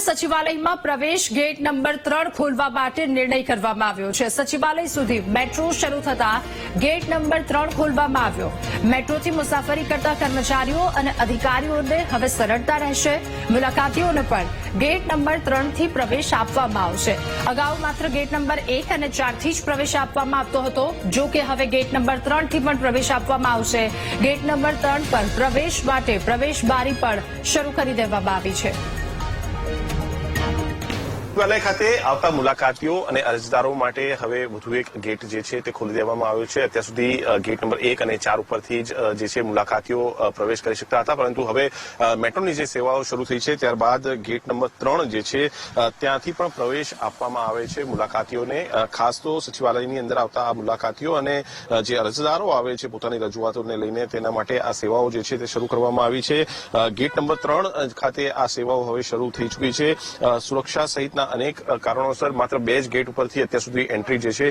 સચિવાલયમાં પ્રવેશ gate number ત્રણ ખોલવા માટે નિર્ણય કરવામાં આવ્યો છે. સચિવાલય સુધી મેટ્રો શરૂ થતા ગેટ નંબર ત્રણ ખોલવામાં આવ્યો. મેટ્રોથી મુસાફરી કરતા કર્મચારીઓ અને અધિકારીઓને હવે સરળતા રહેશે. મુલાકાતીઓને પણ ગેટ નંબર ત્રણથી પ્રવેશ આપવામાં આવશે. અગાઉ માત્ર ગેટ નંબર એક અને ચારથી જ પ્રવેશ આપવામાં આવતો હતો. જો કે હવે ગેટ નંબર ત્રણથી પણ પ્રવેશ આપવામાં આવશે. ગેટ નંબર ત્રણ પર પ્રવેશ માટે પ્રવેશ બારી પણ શરૂ કરી દેવામાં આવી છે. Bye. સચિવાલય ખાતે આવતા મુલાકાતીઓ અને અરજદારો માટે હવે વધુ એક ગેટ જે છે તે ખોલી દેવામાં આવ્યો છે. અત્યાર સુધી ગેટ નંબર એક અને ચાર ઉપરથી જ જે છે મુલાકાતીઓ પ્રવેશ કરી શકતા હતા. પરંતુ હવે મેટ્રોની જે સેવાઓ શરૂ થઈ છે, ત્યારબાદ ગેટ નંબર ત્રણ જે છે ત્યાંથી પણ પ્રવેશ આપવામાં આવે છે મુલાકાતીઓને. ખાસ તો સચિવાલયની અંદર આવતા મુલાકાતીઓ અને જે અરજદારો આવે છે પોતાની રજૂઆતોને લઈને તેના માટે આ સેવાઓ જે છે તે શરૂ કરવામાં આવી છે. ગેટ નંબર ત્રણ ખાતે આ સેવાઓ હવે શરૂ થઈ ચૂકી છે. સુરક્ષા સહિતના અનેક કારણોસર માત્ર બે જ ગેટ ઉપરથી અત્યાર સુધી એન્ટ્રી જે છે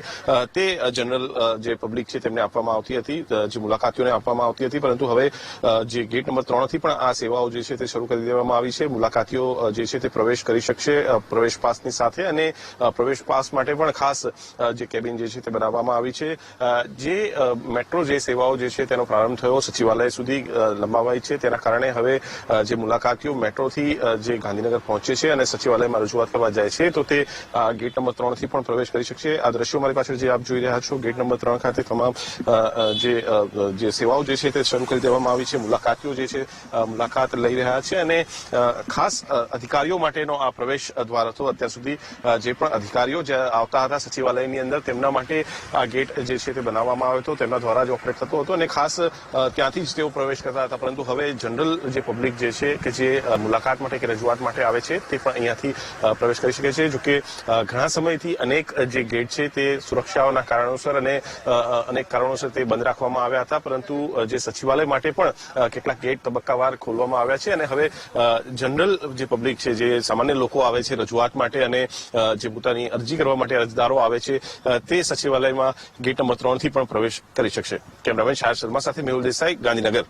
તે જનરલ જે પબ્લિક છે તેમને આપવામાં આવતી હતી જે મુલાકાતીઓને આપવામાં આવતી હતી. પરંતુ હવે જે ગેટ નંબર ત્રણથી પણ આ સેવાઓ જે છે તે શરૂ કરી દેવામાં આવી છે. મુલાકાતીઓ જે છે તે પ્રવેશ કરી શકશે પ્રવેશ પાસની સાથે અને પ્રવેશ પાસ માટે પણ ખાસ જે કેબિન જે છે તે બનાવવામાં આવી છે. જે મેટ્રો જે સેવાઓ જે છે તેનો પ્રારંભ થયો સચિવાલય સુધી લંબાવાય છે. તેના કારણે હવે જે મુલાકાતીઓ મેટ્રોથી જે ગાંધીનગર પહોંચે છે અને સચિવાલયમાં રજૂઆત કરવા જાય છે, તો તે ગેટ નંબર ત્રણથી પણ પ્રવેશ કરી શકશે. આ દ્રશ્યો મારી પાછળ જે આપ જોઈ રહ્યા છો ગેટ નંબર ત્રણ ખાતે તમામ જે સેવાઓ જે છે તે શરૂ કરી દેવામાં આવી છે. મુલાકાતીઓ જે છે મુલાકાત લઈ રહ્યા છે અને ખાસ અધિકારીઓ માટેનો આ પ્રવેશ દ્વાર હતો. અત્યાર સુધી જે પણ અધિકારીઓ જે આવતા હતા સચિવાલયની અંદર, તેમના માટે આ ગેટ જે છે તે બનાવવામાં આવ્યો હતો. તેમના દ્વારા જ ઓપરેટ થતો હતો અને ખાસ ત્યાંથી જ તેઓ પ્રવેશ કરતા હતા. પરંતુ હવે જનરલ જે પબ્લિક જે છે કે જે મુલાકાત માટે કે રજૂઆત માટે આવે છે, તે પણ અહીંયાથી પ્રવેશ કરી શકે છે, જોકે ઘણા સમયથી અનેક જે ગેટ છે તે સુરક્ષાઓના કારણોસર અને અનેક કારણોસર તે બંધ રાખવામાં આવ્યા હતા, પરંતુ જે સચિવાલય માટે પણ કેટલાક ગેટ તબક્કાવાર ખોલવામાં આવ્યા છે અને હવે જનરલ જે પબ્લિક છે, જે સામાન્ય લોકો આવે છે રજૂઆત માટે અને જે પોતાની અરજી કરવા માટે અરજદારો આવે છે તે સચિવાલયમાં ગેટ નંબર ત્રણથી પણ પ્રવેશ કરી શકશે. કેમેરામેન શાહ શર્મા સાથે મેહુલ દેસાઈ, ગાંધીનગર.